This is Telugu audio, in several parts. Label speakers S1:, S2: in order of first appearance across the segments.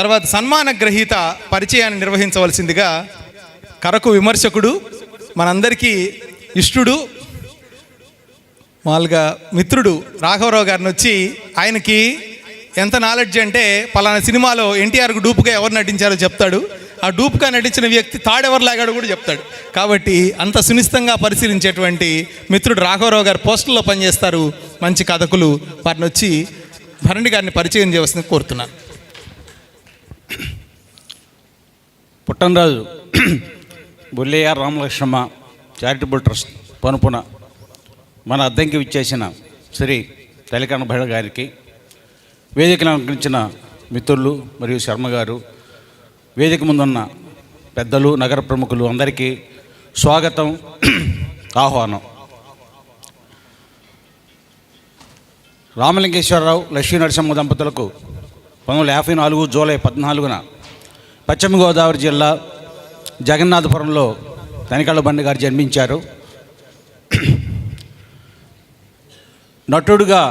S1: తర్వాత సన్మాన గ్రహీత పరిచయాన్ని నిర్వహించవలసిందిగా కరకు విమర్శకుడు మనందరికీ ఇష్టుడు మామూలుగా మిత్రుడు రాఘవరావు గారిని వచ్చి ఆయనకి ఎంత నాలెడ్జ్ అంటే పలానా సినిమాలో ఎన్టీఆర్కు డూపుగా ఎవరు నటించారో చెప్తాడు. ఆ డూప్గా నటించిన వ్యక్తి తాడెవరు లాగాడు కూడా చెప్తాడు. కాబట్టి అంత సునిశ్చితంగా పరిశీలించేటువంటి మిత్రుడు రాఘవరావు గారు పోస్టుల్లో పనిచేస్తారు. మంచి కథకులు వారిని వచ్చి భరణి గారిని పరిచయం చేయవలసింది కోరుతున్నాను.
S2: పట్టణరాజు బుల్లయ్య రామలక్ష్మ చారిటబుల్ ట్రస్ట్ పనుపున మన అద్దెంకి విచ్చేసిన శ్రీ తెలకన్న భైడ గారికి వేదికను అలంకరించిన మిత్రులు మరియు శర్మ గారు వేదిక ముందున్న పెద్దలు నగర ప్రముఖులు అందరికీ స్వాగతం ఆహ్వానం. రామలింగేశ్వరరావు లక్ష్మీ నరసింహ దంపతులకు పంతొమ్మిది యాభై నాలుగు జూలై పద్నాలుగున పశ్చిమ గోదావరి జిల్లా జగన్నాథపురంలో తనికళ్ళ బండి గారు జన్మించారు. నటుడుగా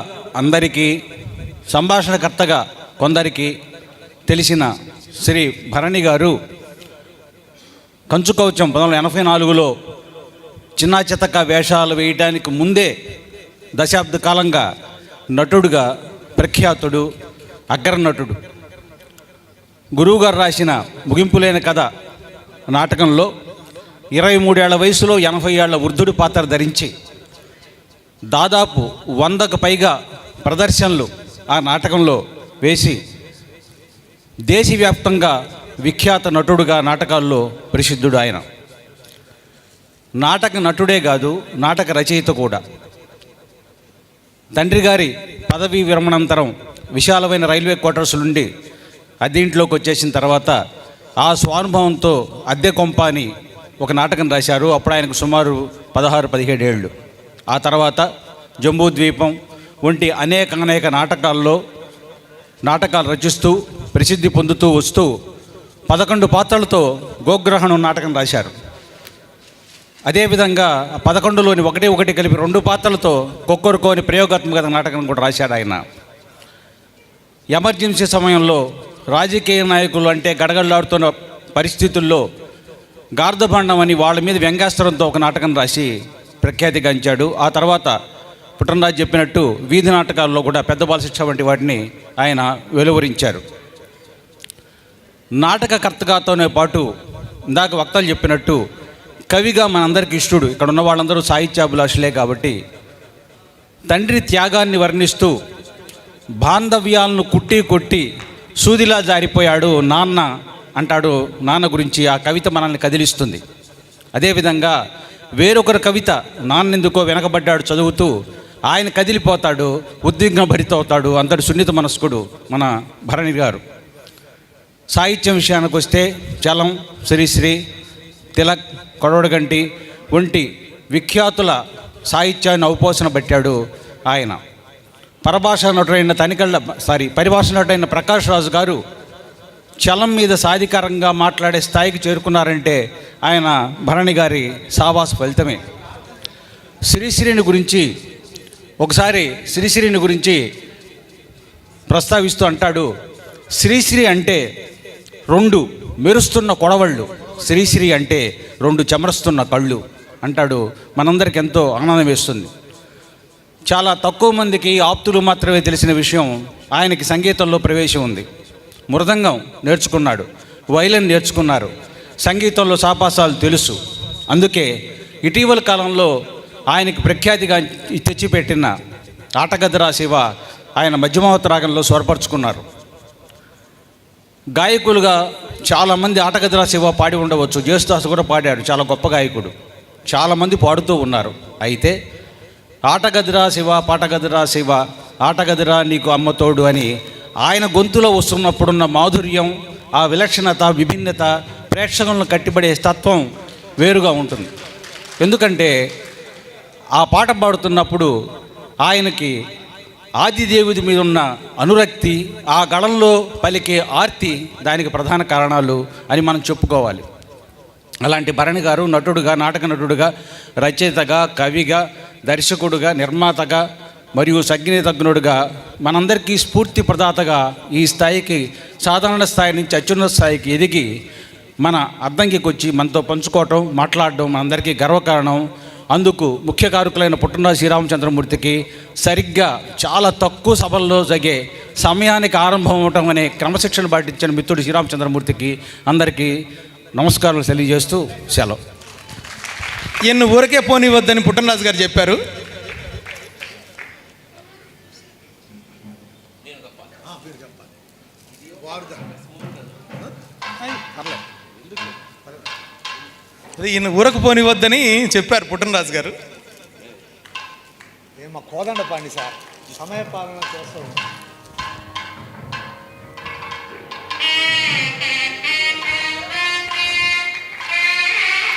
S2: అందరికీ సంభాషణకర్తగా కొందరికి తెలిసిన శ్రీ భరణి గారు కంచుకవచం పంతొమ్మిది వందల ఎనభై నాలుగులో చిన్నా చితక వేషాలు వేయడానికి ముందే దశాబ్ద కాలంగా నటుడుగా ప్రఖ్యాతుడు అగ్రనటుడు. గురువుగారు రాసిన ముగింపులేని కథ నాటకంలో ఇరవై మూడేళ్ళ వయసులో ఎనభై ఏళ్ళ వృద్ధుడి పాత్ర ధరించి దాదాపు వందకు పైగా ప్రదర్శనలు ఆ నాటకంలో వేసి దేశవ్యాప్తంగా విఖ్యాత నటుడుగా నాటకాల్లో ప్రసిద్ధుడు ఆయన. నాటక నటుడే కాదు నాటక రచయిత కూడా. తండ్రి గారి పదవీ విరమణాంతరం విశాలమైన రైల్వే క్వార్టర్స్ నుండి అద్దీంట్లోకి వచ్చేసిన తర్వాత ఆ స్వానుభవంతో అద్దె కొంప అని ఒక నాటకం రాశారు. అప్పుడు ఆయనకు సుమారు పదహారు పదిహేడు ఏళ్ళు. ఆ తర్వాత జంబూ ద్వీపం వంటి అనేక అనేక నాటకాల్లో నాటకాలు రచిస్తూ ప్రసిద్ధి పొందుతూ వస్తూ పదకొండు పాత్రలతో గోగ్రహణం నాటకం రాశారు. అదేవిధంగా పదకొండులోని ఒకటి ఒకటి కలిపి రెండు పాత్రలతో కొక్కొరుకోని ప్రయోగాత్మక నాటకం కూడా రాశాడు ఆయన. ఎమర్జెన్సీ సమయంలో రాజకీయ నాయకులు అంటే గడగడలాడుతున్న పరిస్థితుల్లో గార్ధభాండం అని వాళ్ళ మీద వ్యంగ్యాస్త్రంతో ఒక నాటకం రాసి ప్రఖ్యాతిగాంచాడు ఆ తర్వాత పుట్టనరాజు చెప్పినట్టు వీధి నాటకాల్లో కూడా పెద్ద బాలశిక్ష వంటి వాటిని ఆయన వెలువరించారు. నాటకకర్తగాతోనే పాటు ఇందాక వక్తలు చెప్పినట్టు కవిగా మనందరికి ఇష్టడు. ఇక్కడ ఉన్న వాళ్ళందరూ సాహిత్యాభిలాషులే కాబట్టి తండ్రి త్యాగాన్ని వర్ణిస్తూ బాంధవ్యాలను కుట్టి కొట్టి సూదిలా జారిపోయాడు నాన్న అంటాడు నాన్న గురించి ఆ కవిత మనల్ని కదిలిస్తుంది. అదేవిధంగా వేరొకరు కవిత నాన్నెందుకో వెనకబడ్డాడు చదువుతూ ఆయన కదిలిపోతాడు ఉద్విగ్న భరితవుతాడు అంతటి సున్నిత మనస్కుడు మన భరణి గారు. సాహిత్యం విషయానికి వస్తే చలం శ్రీశ్రీ తిలక్ కొడవడగంటి వంటి విఖ్యాతుల సాహిత్యాన్ని అవపోసన పెట్టాడు ఆయన. పరభాష నటుడైన తనికళ్ళ సారీ పరిభాష నటుడైన ప్రకాష్ రాజు గారు చలం మీద సాధికారంగా మాట్లాడే స్థాయికి చేరుకున్నారంటే ఆయన భరణి గారి సావాస ఫలితమే. శ్రీశ్రీని గురించి ఒకసారి శ్రీశ్రీని గురించి ప్రస్తావిస్తూ అంటాడు శ్రీశ్రీ అంటే రెండు మెరుస్తున్న కొడవళ్ళు శ్రీశ్రీ అంటే రెండు చెమరుస్తున్న కళ్ళు అంటాడు. మనందరికి ఎంతో ఆనందం వేస్తుంది. చాలా తక్కువ మందికి ఆప్తులు మాత్రమే తెలిసిన విషయం ఆయనకి సంగీతంలో ప్రవేశం ఉంది. మృదంగం నేర్చుకున్నాడు. వైలన్ నేర్చుకున్నారు. సంగీతంలో సాపాసాలు తెలుసు. అందుకే ఇటీవల కాలంలో ఆయనకి ప్రఖ్యాతిగా తెచ్చిపెట్టిన ఆటగద్రా శివ ఆయన మధ్యమావత రాగంలో స్వరపరుచుకున్నారు. గాయకులుగా చాలామంది ఆటగద్రా శివ పాడి ఉండవచ్చు. జేసుదాస్ కూడా పాడాడు. చాలా గొప్ప గాయకుడు. చాలామంది పాడుతూ ఉన్నారు. అయితే ఆటగదిరా శివ పాటగదిరా శివ ఆటగదిరా నీకు అమ్మతోడు అని ఆయన గొంతులో వస్తున్నప్పుడున్న మాధుర్యం ఆ విలక్షణత విభిన్నత ప్రేక్షకులను కట్టిపడే తత్వం వేరుగా ఉంటుంది. ఎందుకంటే ఆ పాట పాడుతున్నప్పుడు ఆయనకి ఆదిదేవుడి మీద ఉన్న అనురక్తి ఆ గళంలో పలికే ఆర్తి దానికి ప్రధాన కారణాలు అని మనం చెప్పుకోవాలి. అలాంటి భరణి గారు నటుడుగా నాటక నటుడుగా రచయితగా కవిగా దర్శకుడుగా నిర్మాతగా మరియు సగ్గిని తగ్గునుడుగా మనందరికీ స్ఫూర్తి ప్రదాతగా ఈ స్థాయికి సాధారణ స్థాయి నుంచి అత్యున్నత స్థాయికి ఎదిగి మన అద్దంకికి వచ్చి మనతో పంచుకోవటం మాట్లాడడం మనందరికీ గర్వకారణం. అందుకు ముఖ్య కారకులైన పుట్టినరాజు శ్రీరామచంద్రమూర్తికి సరిగ్గా చాలా తక్కువ సభల్లో జరిగే సమయానికి ఆరంభం అవటం అనే క్రమశిక్షణ పాటించిన మిత్రుడు శ్రీరామచంద్రమూర్తికి అందరికీ నమస్కారాలు తెలియజేస్తూ సెలవు.
S1: ఈయన్ని ఊరికే పోనివద్దని పుట్టనరాజు గారు చెప్పారు. ఈయన ఊరకు పోనివద్దని చెప్పారు పుట్టనరాజు గారు.
S3: ఏమో కోదండ పాండి సార్. సమయపాలన కోసం